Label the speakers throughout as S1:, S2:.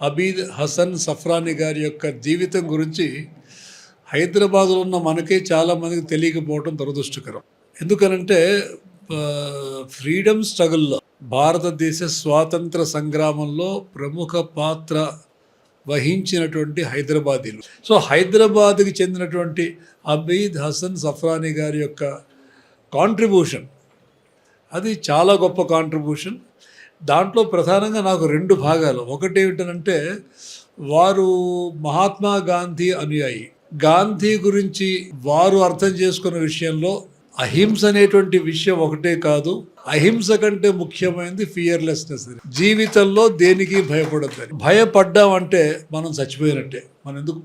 S1: అబీద్ హసన్ సఫ్రాని గారి యొక్క జీవితం గురించి హైదరాబాద్లో ఉన్న మనకే చాలామందికి తెలియకపోవడం దురదృష్టకరం. ఎందుకనంటే ఫ్రీడమ్ స్ట్రగుల్లో భారతదేశ స్వాతంత్ర సంగ్రామంలో ప్రముఖ పాత్ర వహించినటువంటి హైదరాబాదీలు. సో హైదరాబాద్కి చెందినటువంటి అబీద్ హసన్ సఫ్రాని గారి యొక్క కాంట్రిబ్యూషన్ అది చాలా గొప్ప కాంట్రిబ్యూషన్ దాంట్లో ప్రధానంగా నాకు రెండు భాగాలు. ఒకటి ఏమిటంటే వారు మహాత్మా గాంధీ అనుయాయి. గాంధీ గురించి వారు అర్థం చేసుకున్న విషయంలో అహింస అనేటువంటి విషయం ఒకటే కాదు అహింస కంటే ముఖ్యమైనది ఫియర్లెస్నెస్ జీవితంలో దేనికి భయపడద్దని. భయపడ్డామంటే మనం చచ్చిపోయినట్టే. మనం ఎందుకు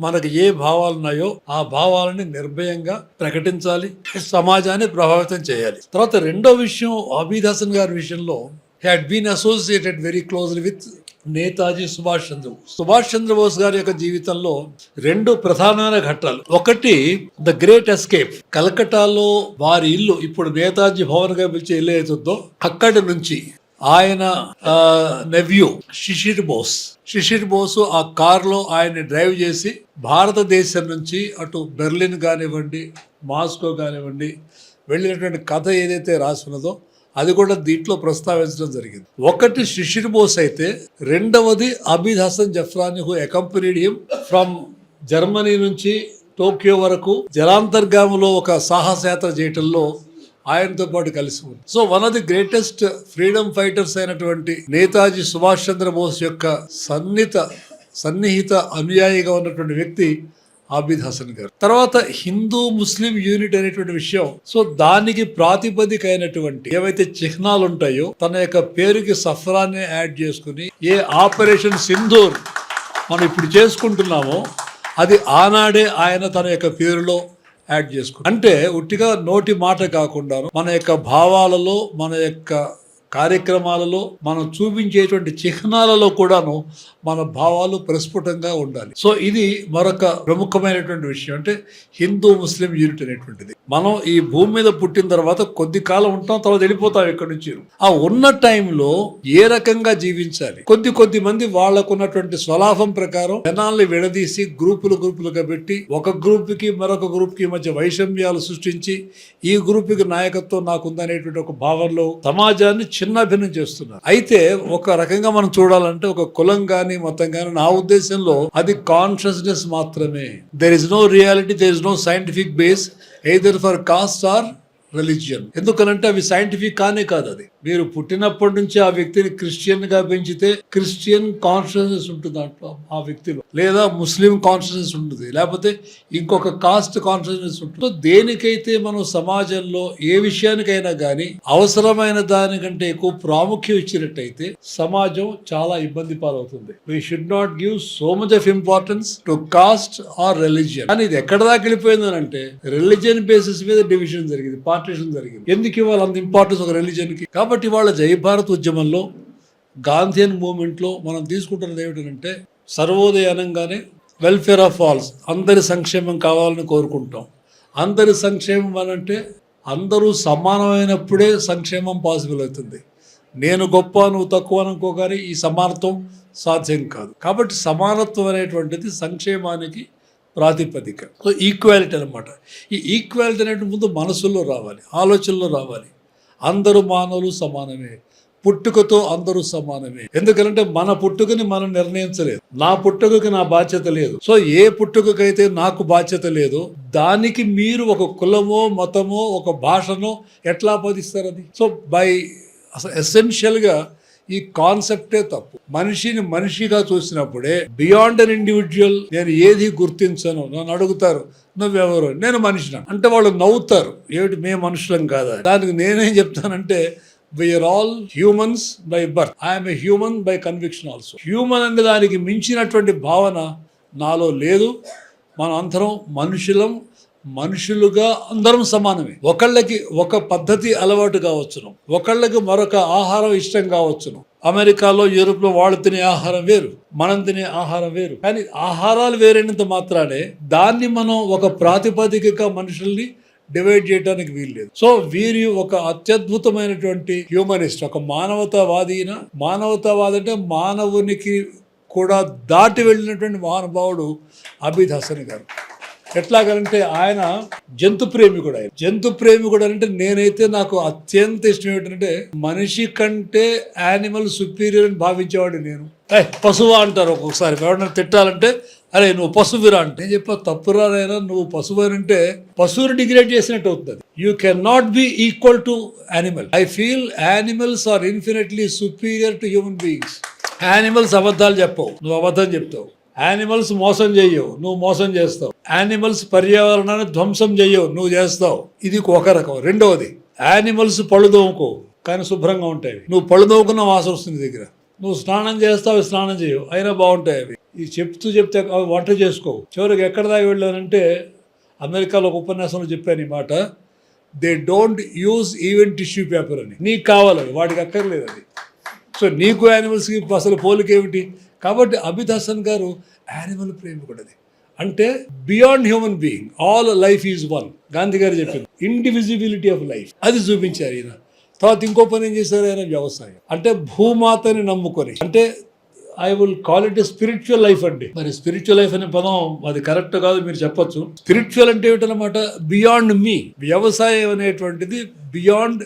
S1: మనకు ఏ భావాలు ఉన్నాయో ఆ భావాలని నిర్భయంగా ప్రకటించాలి సమాజాన్ని ప్రభావితం చేయాలి. తర్వాత రెండో విషయం అబీద్ హసన్ గారి విషయంలో had been associated very closely with Netaji Subhash Chandra Bose Subhash Chandra Bose గారి యొక్క జీవితంలో రెండు ప్రధానమైన ఘట్టాలు. ఒకటి ద గ్రేట్ ఎస్కేప్ కలకటాలో వారి ఇల్లు ఇప్పుడు నేతాజీ భవన్గా పిలిచే ఇల్లు అవుతుందో అక్కడి నుంచి ఆయన నెవ్యూ శిశిర్ బోస్ శిశిర్ బోస్ ఆ కార్లో ఆయన్ని డ్రైవ్ చేసి భారతదేశం నుంచి అటు బెర్లిన్ కానివ్వండి మాస్కో కానివ్వండి వెళ్ళినటువంటి కథ ఏదైతే రాసున్నదో అది కూడా దీంట్లో ప్రస్తావించడం జరిగింది. ఒకటి శిషిర్ బోస్ అయితే రెండవది Abid Hasan Safrani who accompanied him from Germany నుంచి టోక్యో వరకు జలాంతర్గాములో ఒక సాహసయాత్ర చేయటంలో ఆయనతో పాటు కలిసి ఉంది so one of the greatest freedom fighters అయినటువంటి నేతాజీ సుభాష్ చంద్రబోస్ యొక్క సన్నిహిత సన్నిహిత అనుయాయిగా ఉన్నటువంటి వ్యక్తి ఆబిద్ హసన్ గారు. తర్వాత హిందూ ముస్లిం యూనిట్ అనేటువంటి విషయం. సో దానికి ప్రాతిపదిక అయినటువంటి ఏవైతే చిహ్నాలు ఉంటాయో తన యొక్క పేరుకి సఫరాన్ని యాడ్ చేసుకుని ఏ ఆపరేషన్ సింధూర్ మనం ఇప్పుడు చేసుకుంటున్నామో అది ఆనాడే ఆయన తన యొక్క పేరులో యాడ్ చేసుకుంటాం అంటే ఉట్టిగా నోటి మాట కాకుండా మన యొక్క భావాలలో మన యొక్క కార్యక్రమాలలో మనం చూపించేటువంటి చిహ్నాలలో కూడాను మన భావాలు ప్రస్ఫుటంగా ఉండాలి. సో ఇది మరొక ప్రముఖమైనటువంటి విషయం. అంటే హిందూ ముస్లిం యూనిట్ అనేటువంటిది. మనం ఈ భూమి మీద పుట్టిన తర్వాత కొద్ది కాలం ఉంటాం తర్వాత వెళ్ళిపోతాం ఇక్కడి నుంచి. ఆ ఉన్న టైంలో ఏ రకంగా జీవించాలి? కొద్ది కొద్ది మంది వాళ్ళకున్నటువంటి స్వలాభం ప్రకారం జనాల్ని విడదీసి గ్రూపులు గ్రూపులుగా పెట్టి ఒక గ్రూప్కి మరొక గ్రూప్కి మధ్య వైషమ్యాలు సృష్టించి ఈ గ్రూప్కి నాయకత్వం నాకుందనేటువంటి ఒక భావనలో సమాజాన్ని చిన్నభిన్నం చేస్తున్నారు. అయితే ఒక రకంగా మనం చూడాలంటే ఒక కులం కానీ మతం కానీ నా ఉద్దేశంలో అది కాన్షియస్నెస్ మాత్రమే. There is no reality there is no scientific base either for caste or religion ఎందుకనంటే అవి సైంటిఫిక్ కానే కాదు అది. మీరు పుట్టినప్పటి నుంచి ఆ వ్యక్తిని క్రిస్టియన్గా పెంచితే క్రిస్టియన్ కాన్షియస్నెస్ ఉంటుంది దాంట్లో ఆ వ్యక్తిలో. లేదా ముస్లిం కాన్షియస్నెస్ ఉంటుంది. లేకపోతే ఇంకొక కాస్ట్ కాన్షియస్నెస్ ఉంటుంది. దేనికైతే మనం సమాజంలో ఏ విషయానికైనా కానీ అవసరమైన దానికంటే ఎక్కువ ప్రాముఖ్యం ఇచ్చినట్టయితే సమాజం చాలా ఇబ్బంది పాలవుతుంది. We should not give so much of importance to caste or religion కానీ ఇది ఎక్కడ దాకా వెళ్ళిపోయిందని అంటే రిలీజియన్ బేసిస్ మీద డివిజన్ జరిగింది పార్టీషన్ జరిగింది. ఎందుకు ఇవ్వాలి అంత ఇంపార్టెన్స్ ఒక రిలీజియన్కి? కాబట్టి వాళ్ళ జై భారత్ ఉద్యమంలో గాంధీయన్ మూమెంట్లో మనం తీసుకుంటున్నది ఏమిటంటే సర్వోదయ అనగానే వెల్ఫేర్ ఆఫ్ ఆల్స్ అందరి సంక్షేమం కావాలని కోరుకుంటాం. అందరి సంక్షేమం అనంటే అందరూ సమానమైనప్పుడే సంక్షేమం పాసిబుల్ అవుతుంది. నేను గొప్ప నువ్వు తక్కువ అనుకో కానీ ఈ సమానత్వం సాధ్యం కాదు. కాబట్టి సమానత్వం అనేటువంటిది సంక్షేమానికి ప్రాతిపదిక. సో ఈక్వాలిటీ అనమాట ఈ ఈక్వాలిటీ అనేటువంటి ముందు మనసుల్లో రావాలి ఆలోచనలో రావాలి. అందరూ మానవులు సమానమే. పుట్టుకతో అందరూ సమానమే. ఎందుకంటే మన పుట్టుకని మనం నిర్ణయించలేదు. నా పుట్టుకకి నా బాధ్యత లేదు. సో ఏ పుట్టుకకైతే నాకు బాధ్యత లేదో దానికి మీరు ఒక కులమో మతమో ఒక భాషనో ఎట్లా ఆపాదిస్తారు అది? సో బై అసలు ఎసెన్షియల్గా ఈ కాన్సెప్టే తప్పు. మనిషిని మనిషిగా చూసినప్పుడే బియాండ్ అన్ ఇండివిజువల్ నేను ఏది గుర్తించను? నన్ను అడుగుతారు నువ్వెవరు? నేను మనిషిని. అంటే వాళ్ళు నవ్వుతారు. ఏమిటి? మేము మనుషులం కాదా? దానికి నేనేం చెప్తానంటే we are all humans by birth I'm a human by conviction also human అనే దానికి మించినటువంటి భావన నాలో లేదు. మనం అందరం మనుషులం మనుషులుగా అందరం సమానమే. ఒకళ్ళకి ఒక పద్ధతి అలవాటు కావచ్చును. ఒకళ్ళకి మరొక ఆహారం ఇష్టం కావచ్చును. అమెరికాలో యూరోప్లో వాళ్ళు తినే ఆహారం వేరు. మనం తినే ఆహారం వేరు. కానీ ఆహారాలు వేరైనంత మాత్రానే దాన్ని మనం ఒక ప్రాతిపదికగా మనుషుల్ని డివైడ్ చేయడానికి వీల్లేదు. సో వీరి ఒక అత్యద్భుతమైనటువంటి హ్యూమనిస్ట్ ఒక మానవతావాదిన మానవతావాది అంటే మానవునికి కూడా దాటి వెళ్ళినటువంటి మహానుభావుడు అబిద్ హసన్ గారు. ఎట్లాగంటే ఆయన జంతు ప్రేమికుడు ఆయన. జంతు ప్రేమికుడు అంటే నేనైతే నాకు అత్యంత ఇష్టం ఏంటంటే మనిషి కంటే యానిమల్ సుపీరియర్ అని భావించేవాడు నేను. పశువు అంటారు ఒక్కొక్కసారి. ఎవరైనా తిట్టాలంటే అరే నువ్వు పశువురా అంటే. నేను చెప్పా తప్పురా నాయనా నువ్వు పశువు అని అంటే పశువుని డిగ్రేడ్ చేసినట్టు అవుతుంది you can not be equal to animal I feel animals are infinitely superior to human beings animals అబద్ధాలు చెప్పవు. నువ్వు అబద్ధం చెప్తావు. యానిమల్స్ మోసం చెయ్యవు. నువ్వు మోసం చేస్తావు. యానిమల్స్ పర్యావరణాన్ని ధ్వంసం చెయ్యవు. నువ్వు చేస్తావు. ఇది ఒక రకం. రెండవది యానిమల్స్ పళ్ళు తోముకో. కానీ శుభ్రంగా ఉంటాయి నువ్వు పళ్ళు దోముకున్న వాసన వస్తుంది దగ్గర. నువ్వు స్నానం చేస్తావు అవి స్నానం చేయవు. అయినా బాగుంటాయి అవి. ఇది చెప్తూ చెప్తే అవి వంట చేసుకోవు. చివరికి ఎక్కడ దాకా వెళ్ళానంటే అమెరికాలో ఒక ఉపన్యాసంలో చెప్పాను ఈ మాట. They don't use even tissue paper అని. నీకు కావాలి అది, వాడికి అక్కర్లేదు అది. సో నీకు యానిమల్స్కి అసలు పోలికేమిటి కాబట్టి అమిత్ హసన్ గారు యానిమల్ ప్రేమ అది. అంటే beyond human being all life is one Gandhi గారు చెప్పింది ఇండివిజిబిలిటీ ఆఫ్ లైఫ్ అది చూపించారు ఈయన. తర్వాత ఇంకో పని ఏం చేశారు ఆయన? వ్యవసాయం. అంటే భూమాతని నమ్ముకొని. అంటే I will call it spiritual life అండి. మరి స్పిరిచువల్ లైఫ్ అనే పదం అది కరెక్ట్ కాదు మీరు చెప్పొచ్చు. స్పిరిచువల్ అంటే ఏమిటనమాట బియాండ్ మీ వ్యవసాయం అనేటువంటిది బియాండ్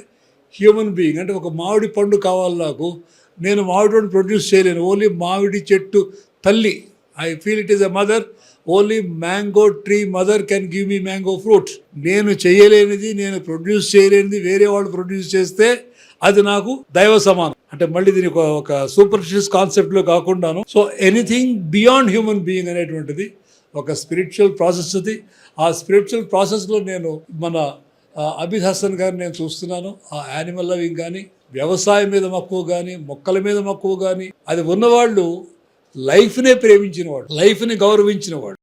S1: హ్యూమన్ బీయింగ్ అంటే ఒక మామిడి పండు కావాలి నాకు నేను మామిడి ప్రొడ్యూస్ చేయలేను. ఓన్లీ మామిడి చెట్టు తల్లి. I feel it is a mother only mango tree mother can give me mango fruit నేను చేయలేనిది నేను ప్రొడ్యూస్ చేయలేనిది వేరే వాళ్ళు ప్రొడ్యూస్ చేస్తే అది నాకు దైవ సమానం. అంటే మళ్ళీ దీని ఒక సూపర్స్టిషియస్ కాన్సెప్ట్లో కాకుండాను. So anything beyond human being అనేటువంటిది ఒక స్పిరిచువల్ ప్రాసెస్ అది ఆ స్పిరిచువల్ ప్రాసెస్లో నేను మన ఆ, హసన్ గారిని నేను చూస్తున్నాను. ఆ యానిమల్ లవింగ్ కానీ వ్యవసాయం మీద మక్కువ కానీ మొక్కల మీద మక్కువ కానీ అది ఉన్నవాళ్ళు లైఫ్నే ప్రేమించిన వాడు లైఫ్ని గౌరవించిన వాడు